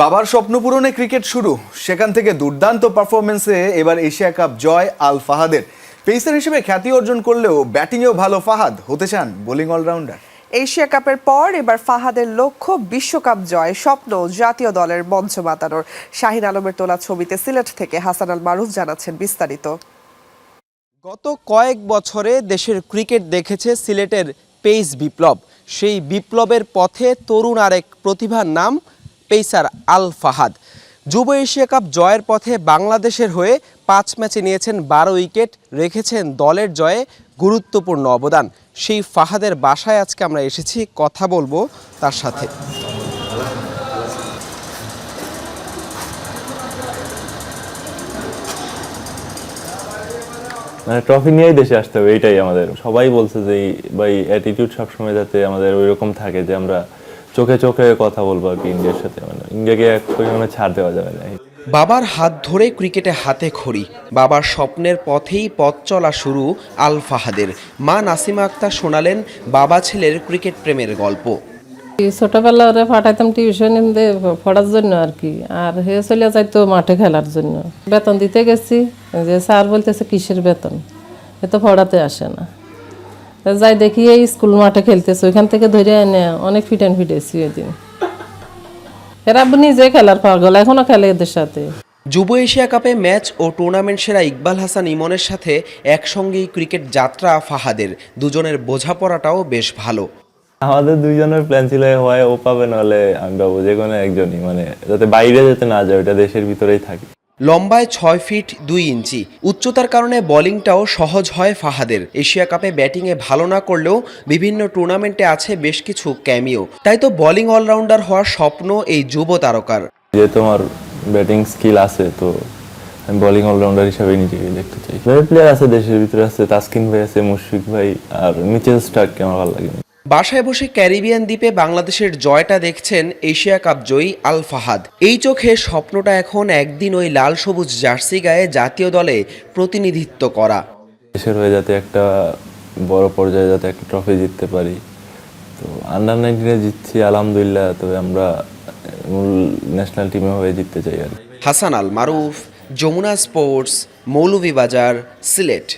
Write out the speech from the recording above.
বাবার স্বপ্ন পূরণে ক্রিকেট শুরু। সেখান থেকে দুর্দান্ত পারফরমেন্সে এবার এশিয়া কাপ জয় আল ফাহাদের। পেসার হিসেবে খ্যাতি অর্জন করলেও ব্যাটিংয়েও ভালো ফাহাদ হতে চান বোলিং অলরাউন্ডার। এশিয়া কাপের পর এবার ফাহাদের লক্ষ্য বিশ্বকাপ জয় স্বপ্ন জাতীয় দলের মঞ্চ মাতানোর শাহিন আলমের তোলা ছবিতে সিলেট থেকে হাসান আল মারুফ জানাচ্ছেন বিস্তারিত। গত কয়েক বছরে দেশের ক্রিকেট দেখেছে সিলেটের পেইস বিপ্লব। সেই বিপ্লবের পথে তরুণ আরেক প্রতিভার নাম পেইসার আল ফাহাদ যুব এশিয়া কাপ জয়ের পথে বাংলাদেশের হয়ে পাঁচ ম্যাচে নিয়েছেন বারো উইকেট, রেখেছেন দলের জয়ে গুরুত্বপূর্ণ অবদান। সেই ফাহাদের বাসায় আজকে আমরা এসেছি, কথা বলব তার সাথে। মানে ট্রফি নিয়েই দেশে আসতে হবে, এইটাই আমাদের। সবাই বলছে যে, এই অ্যাটিটিউড সবসময় যাতে আমাদের ওই রকম থাকে যে আমরা চোখে চোখে কথা বলব আর কি ইন্ডিয়ার সাথে। মানে ইন্ডিয়াকে এক পরিমাণে ছাড় দেওয়া যাবে না। বাবার হাত ধরে ক্রিকেটে হাতে খড়ি। বাবার স্বপ্নের পথেই পথ চলা শুরু আল ফাহাদের। মা নাসিমা আক্তার শোনালেন বাবা ছেলের ক্রিকেট প্রেমের গল্প। ছোটবেলা ওরা পাঠাইতাম টিউশন পড়ার জন্য আর কি। আর হে চলে যাইতো মাঠে খেলার জন্য। বেতন দিতে গেছি। যে স্যার বলতেছে কিসের বেতন? এ তো পড়াতে আসে না। যাই দেখি এই স্কুল মাঠে খেলতেছে ওইখান থেকে ধরে এনে অনেক ফিট অ্যান্ড ফিটেছি ওই দিন এরা নিজে খেলার পাগল এখনও খেলে এদের সাথে। যুব এশিয়া কাপে ম্যাচ ও টুর্নামেন্ট সেরা ইকবাল হাসান ইমনের সাথে একসঙ্গেই ক্রিকেট যাত্রা ফাহাদের। দুজনের বোঝাপড়াটাও বেশ ভালো। আমাদের দুইজনের প্ল্যান ছিল হয় ও পাবে নাহলে আমি পাবো যে কোনো একজনই মানে যাতে বাইরে যেতে না যায় ওটা দেশের ভিতরেই থাকে। লম্বায় ছয় ফিট দুই ইঞ্চি। উচ্চতার কারণে বোলিংটাও সহজ হয় ফাহাদের। এশিয়া কাপে ব্যাটিংয়ে ভালো না করলেও বিভিন্ন টুর্নামেন্টে আছে বেশ কিছু ক্যামিও। তাই তো বোলিং অলরাউন্ডার হওয়ার স্বপ্ন এই যুব তারকার। যেহেতু আমার ব্যাটিং স্কিল আছে, তো আমি বোলিং অলরাউন্ডার হিসাবে নিজেকে দেখতে চাই। প্লেয়ার আছে, দেশের ভিতরে আছে, তাসকিন ভাই আছে, মুশফিক ভাই, আর মিচেল স্টার্ককে আমার ভালো লাগে বাসায় বসে ক্যারিবিয়ান দ্বীপে বাংলাদেশের জয়টা দেখছেন এশিয়া কাপ জয়ী আল ফাহাদ। এই চোখে স্বপ্নটা এখন একদিন ওই লাল সবুজ জার্সি গায়ে জাতীয় দলে প্রতিনিধিত্ব করা। দেশের হয়ে যাতে একটা বড় পর্যায়ে যাতে একটা ট্রফি জিততে পারি। তো আন্ডার নাইনটিনে জিতছি আলহামদুলিল্লাহ তবে আমরা মূল ন্যাশনাল টিমে হয়ে জিততে চাই আর হাসান আল মারুফ যমুনা স্পোর্টস মৌলভীবাজার সিলেট।